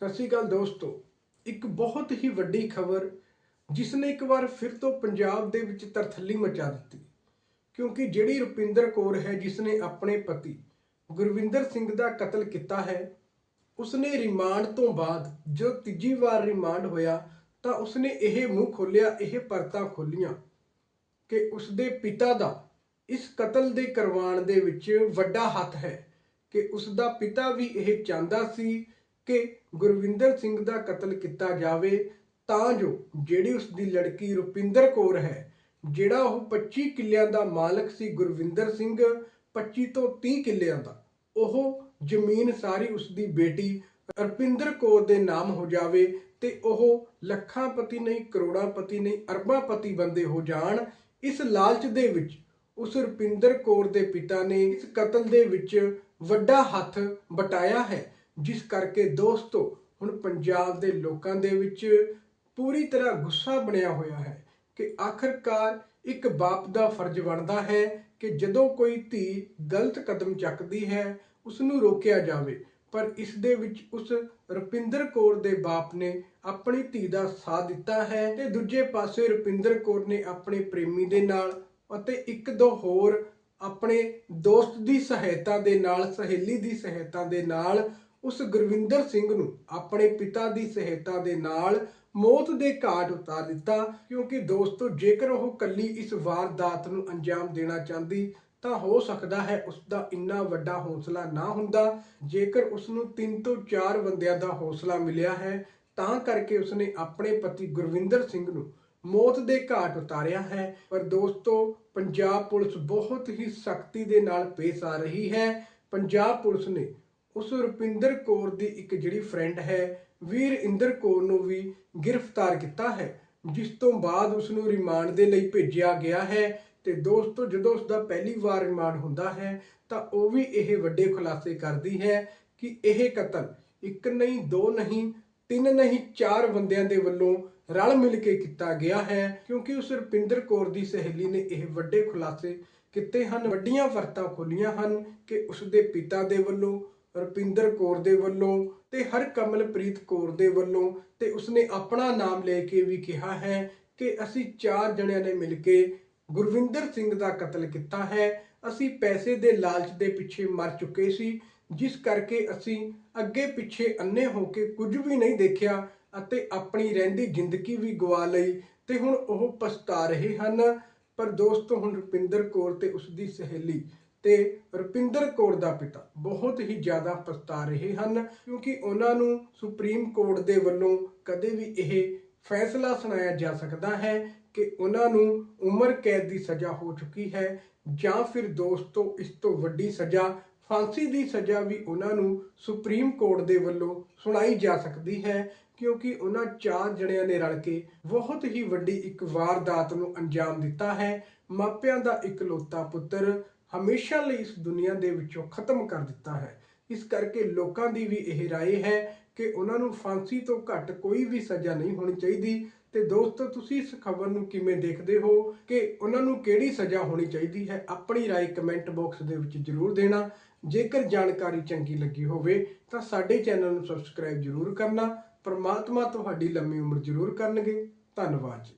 ਸਤਿ ਸ਼੍ਰੀ ਅਕਾਲ ਦੋਸਤੋ। ਇੱਕ ਬਹੁਤ ਹੀ ਵੱਡੀ ਖਬਰ ਜਿਸ ਨੇ ਇੱਕ ਵਾਰ ਫਿਰ ਤੋਂ ਪੰਜਾਬ ਦੇ ਵਿੱਚ ਤਰਥੱਲੀ ਮਚਾ ਦਿੱਤੀ। ਕਿਉਂਕਿ ਜਿਹੜੀ ਰੁਪਿੰਦਰ ਕੌਰ ਹੈ ਜਿਸ ਨੇ ਆਪਣੇ ਪਤੀ ਗੁਰਵਿੰਦਰ ਸਿੰਘ ਦਾ ਕਤਲ ਕੀਤਾ ਹੈ, ਉਸਨੇ ਰਿਮਾਂਡ ਤੋਂ ਬਾਅਦ ਜੋ ਤੀਜੀ ਵਾਰ ਰਿਮਾਂਡ ਹੋਇਆ ਤਾਂ ਉਸਨੇ ਇਹ ਮੂੰਹ ਖੋਲਿਆ ਇਹ ਪਰਤਾਂ ਖੋਲੀਆਂ ਕਿ ਉਸਦੇ ਪਿਤਾ ਦਾ ਇਸ ਕਤਲ ਦੇ ਕਰਵਾਉਣ ਦੇ ਵਿੱਚ ਵੱਡਾ ਹੱਥ ਹੈ ਕਿ ਉਸਦਾ ਪਿਤਾ ਵੀ ਇਹ ਚਾਹੁੰਦਾ ਸੀ ਕਿ ਗੁਰਵਿੰਦਰ ਸਿੰਘ ਦਾ ਕਤਲ ਕੀਤਾ ਜਾਵੇ, ਤਾਂ ਜੋ ਜਿਹੜੀ ਉਸਦੀ ਲੜਕੀ ਰੁਪਿੰਦਰ ਕੌਰ ਹੈ, ਜਿਹੜਾ ਉਹ 25 ਕਿੱਲਿਆਂ ਦਾ ਮਾਲਕ ਸੀ ਗੁਰਵਿੰਦਰ ਸਿੰਘ 25 ਤੋਂ 30 ਕਿੱਲਿਆਂ ਦਾ, ਉਹ ਜ਼ਮੀਨ ਸਾਰੀ ਉਸਦੀ ਬੇਟੀ ਰੁਪਿੰਦਰ ਕੌਰ ਦੇ ਨਾਮ ਹੋ ਜਾਵੇ ਤੇ ਉਹ ਲੱਖਾਂ ਪਤੀ ਨਹੀਂ, ਕਰੋੜਾਂ ਪਤੀ ਨਹੀਂ, ਅਰਬਾਂ ਪਤੀ ਬੰਦੇ ਹੋ ਜਾਣ। ਇਸ ਲਾਲਚ ਦੇ ਵਿੱਚ ਉਸ ਰੁਪਿੰਦਰ ਕੌਰ ਦੇ ਪਿਤਾ ਨੇ ਇਸ ਕਤਲ ਦੇ ਵਿੱਚ ਵੱਡਾ ਹੱਥ ਬਟਾਇਆ ਹੈ। ਜਿਸ ਕਰਕੇ ਦੋਸਤੋ, ਹੁਣ ਪੰਜਾਬ ਦੇ ਲੋਕਾਂ ਦੇ ਵਿੱਚ ਪੂਰੀ ਤਰ੍ਹਾਂ ਗੁੱਸਾ ਬਣਿਆ ਹੋਇਆ ਹੈ ਕਿ ਆਖਰਕਾਰ ਇੱਕ ਬਾਪ ਦਾ ਫਰਜ਼ ਬਣਦਾ ਹੈ ਕਿ ਜਦੋਂ ਕੋਈ ਧੀ ਗਲਤ ਕਦਮ ਚੱਕਦੀ ਹੈ ਉਸ ਨੂੰ ਰੋਕਿਆ ਜਾਵੇ। ਪਰ ਇਸ ਦੇ ਵਿੱਚ ਉਸ ਰੁਪਿੰਦਰ ਕੌਰ ਦੇ ਬਾਪ ਨੇ ਆਪਣੀ ਧੀ ਦਾ ਸਾਥ ਦਿੱਤਾ ਹੈ ਤੇ ਦੂਜੇ ਪਾਸੇ ਰੁਪਿੰਦਰ ਕੌਰ ਨੇ ਆਪਣੇ ਪ੍ਰੇਮੀ ਦੇ ਨਾਲ ਅਤੇ ਇੱਕ ਦੋ ਹੋਰ ਆਪਣੇ ਦੋਸਤ ਦੀ ਸਹਾਇਤਾ ਦੇ ਨਾਲ, ਸਹੇਲੀ ਦੀ ਸਹਾਇਤਾ ਦੇ ਨਾਲ ਉਸ ਗੁਰਵਿੰਦਰ ਸਿੰਘ ਨੂੰ ਆਪਣੇ ਪਿਤਾ ਦੀ ਸਹਾਇਤਾ ਦੇ ਨਾਲ ਮੌਤ ਦੇ ਘਾਟ ਉਤਾਰ ਦਿੱਤਾ, ਕਿਉਂਕਿ ਦੋਸਤੋ, ਜੇਕਰ ਉਹ ਕੱਲੀ ਇਸ ਵਾਰਦਾਤ ਨੂੰ ਅੰਜਾਮ ਦੇਣਾ ਚਾਹੁੰਦੀ, ਤਾਂ ਹੋ ਸਕਦਾ ਹੈ ਉਸ ਦਾ ਇੰਨਾ ਵੱਡਾ ਹੌਸਲਾ ਨਾ ਹੁੰਦਾ। ਜੇਕਰ ਉਸ ਨੂੰ 3 ਤੋਂ 4 ਬੰਦਿਆਂ ਦਾ ਹੌਸਲਾ ਮਿਲਿਆ ਹੈ, ਤਾਂ ਕਰਕੇ ਉਸਨੇ ਆਪਣੇ ਪਤੀ ਗੁਰਵਿੰਦਰ ਸਿੰਘ ਨੂੰ ਮੌਤ ਦੇ ਘਾਟ ਉਤਾਰਿਆ ਹੈ। ਪਰ ਦੋਸਤੋ, ਪੰਜਾਬ ਪੁਲਿਸ ਬਹੁਤ ਹੀ ਸਖਤੀ ਦੇ ਨਾਲ ਪੇਸ਼ ਆ ਰਹੀ ਹੈ। ਪੰਜਾਬ ਪੁਲਿਸ ਨੇ ਉਸ ਰੁਪਿੰਦਰ ਕੌਰ ਦੀ ਇੱਕ ਜਿਹੜੀ ਫਰੈਂਡ ਹੈ, ਵੀਰ ਇੰਦਰ ਕੌਰ ਨੂੰ ਵੀ ਗ੍ਰਿਫਤਾਰ ਕੀਤਾ ਹੈ, ਜਿਸ ਤੋਂ ਬਾਅਦ ਉਸ ਨੂੰ ਰਿਮਾਂਡ ਦੇ ਲਈ ਭੇਜਿਆ ਗਿਆ ਹੈ ਤੇ ਦੋਸਤੋ, ਜਦੋਂ ਉਸ ਦਾ ਪਹਿਲੀ ਵਾਰ ਰਿਮਾਂਡ ਹੁੰਦਾ ਹੈ, ਤਾਂ ਉਹ ਵੀ ਇਹ ਵੱਡੇ ਖੁਲਾਸੇ ਕਰਦੀ ਹੈ ਕਿ ਇਹ ਕਤਲ ਇੱਕ ਨਹੀਂ, ਦੋ ਨਹੀਂ, ਤਿੰਨ ਨਹੀਂ, ਚਾਰ ਬੰਦਿਆਂ ਦੇ ਵੱਲੋਂ ਰਲ ਮਿਲ ਕੇ ਕੀਤਾ ਗਿਆ ਹੈ, ਕਿਉਂਕਿ ਉਸ ਰੁਪਿੰਦਰ ਕੌਰ ਦੀ ਸਹੇਲੀ ਨੇ ਇਹ ਵੱਡੇ ਖੁਲਾਸੇ ਕੀਤੇ ਹਨ, ਵੱਡੀਆਂ ਵਰਤਾਂ ਖੋਲੀਆਂ ਹਨ ਕਿ ਉਸ ਦੇ ਪਿਤਾ ਦੇ ਵੱਲੋਂ ਰੁਪਿੰਦਰ ਕੌਰ ਦੇ ਵੱਲੋਂ ਤੇ ਹਰ ਕਮਲਪ੍ਰੀਤ ਕੌਰ ਦੇ ਵੱਲੋਂ ਤੇ ਉਸਨੇ ਆਪਣਾ ਨਾਮ ਲੈ ਕੇ ਵੀ ਕਿਹਾ ਹੈ ਕਿ ਅਸੀਂ ਚਾਰ ਜਣਿਆਂ ਨੇ ਮਿਲ ਕੇ ਗੁਰਵਿੰਦਰ ਸਿੰਘ ਦਾ ਕਤਲ ਕੀਤਾ ਹੈ। ਅਸੀਂ ਪੈਸੇ ਦੇ ਲਾਲਚ ਦੇ ਪਿੱਛੇ ਮਰ ਚੁੱਕੇ ਸੀ, ਜਿਸ ਕਰਕੇ ਅਸੀਂ ਅੱਗੇ ਪਿੱਛੇ ਅੰਨੇ ਹੋ ਕੇ ਕੁਝ ਵੀ ਨਹੀਂ ਦੇਖਿਆ ਅਤੇ ਆਪਣੀ ਰਹਿੰਦੀ ਜ਼ਿੰਦਗੀ ਵੀ ਗਵਾ ਲਈ ਤੇ ਹੁਣ ਉਹ ਪਛਤਾ ਰਹੇ ਹਨ। ਪਰ ਦੋਸਤੋ, ਹੁਣ ਰੁਪਿੰਦਰ ਕੌਰ ਤੇ ਉਸ ਦੀ ਸਹੇਲੀ ਤੇ ਰੁਪਿੰਦਰ ਕੌਰ ਦਾ ਪਿਤਾ ਬਹੁਤ ਹੀ ਜ਼ਿਆਦਾ ਪਛਤਾ ਰਹੇ ਹਨ, ਕਿਉਂਕਿ ਉਹਨਾਂ ਨੂੰ ਸੁਪਰੀਮ ਕੋਰਟ ਦੇ ਵੱਲੋਂ ਕਦੇ ਵੀ ਇਹ ਫੈਸਲਾ ਸੁਣਾਇਆ ਜਾ ਸਕਦਾ ਹੈ ਕਿ ਉਹਨਾਂ ਨੂੰ ਉਮਰ ਕੈਦ ਦੀ ਸਜ਼ਾ ਹੋ ਚੁੱਕੀ ਹੈ ਜਾਂ ਫਿਰ ਦੋਸਤੋ ਇਸ ਤੋਂ ਵੱਡੀ ਸਜ਼ਾ, ਫਾਂਸੀ ਦੀ ਸਜ਼ਾ ਵੀ ਉਹਨਾਂ ਨੂੰ ਸੁਪਰੀਮ ਕੋਰਟ ਦੇ ਵੱਲੋਂ ਸੁਣਾਈ ਜਾ ਸਕਦੀ ਹੈ, ਕਿਉਂਕਿ ਉਹਨਾਂ ਚਾਰ ਜਣਿਆਂ ਨੇ ਰਲ ਕੇ ਬਹੁਤ ਹੀ ਵੱਡੀ ਇੱਕ ਵਾਰਦਾਤ ਨੂੰ ਅੰਜਾਮ ਦਿੱਤਾ ਹੈ। ਮਾਪਿਆਂ ਦਾ ਇਕਲੌਤਾ ਪੁੱਤਰ ਹਮੇਸ਼ਾ ਲਈ ਇਸ ਦੁਨੀਆ ਦੇ ਵਿੱਚੋਂ ਖਤਮ ਕਰ ਦਿੱਤਾ ਹੈ ਇਸ ਕਰਕੇ ਲੋਕਾਂ ਦੀ ਵੀ ਇਹ رائے ਹੈ ਕਿ ਉਹਨਾਂ ਨੂੰ ਫਾਂਸੀ ਤੋਂ ਘੱਟ ਕੋਈ ਵੀ ਸਜ਼ਾ ਨਹੀਂ ਹੋਣੀ ਚਾਹੀਦੀ ਤੇ ਦੋਸਤੋ ਤੁਸੀਂ ਇਸ ਖਬਰ ਨੂੰ ਕਿਵੇਂ ਦੇਖਦੇ ਹੋ ਕਿ ਉਹਨਾਂ ਨੂੰ ਕਿਹੜੀ ਸਜ਼ਾ ਹੋਣੀ ਚਾਹੀਦੀ ਹੈ ਆਪਣੀ رائے ਕਮੈਂਟ ਬਾਕਸ ਦੇ ਵਿੱਚ ਜਰੂਰ ਦੇਣਾ ਜੇਕਰ ਜਾਣਕਾਰੀ ਚੰਗੀ ਲੱਗੀ ਹੋਵੇ ਤਾਂ ਸਾਡੇ ਚੈਨਲ ਨੂੰ ਸਬਸਕ੍ਰਾਈਬ ਜਰੂਰ ਕਰਨਾ ਪਰਮਾਤਮਾ ਤੁਹਾਡੀ ਲੰਮੀ ਉਮਰ ਜਰੂਰ ਕਰਨਗੇ ਧੰਨਵਾਦ ਜੀ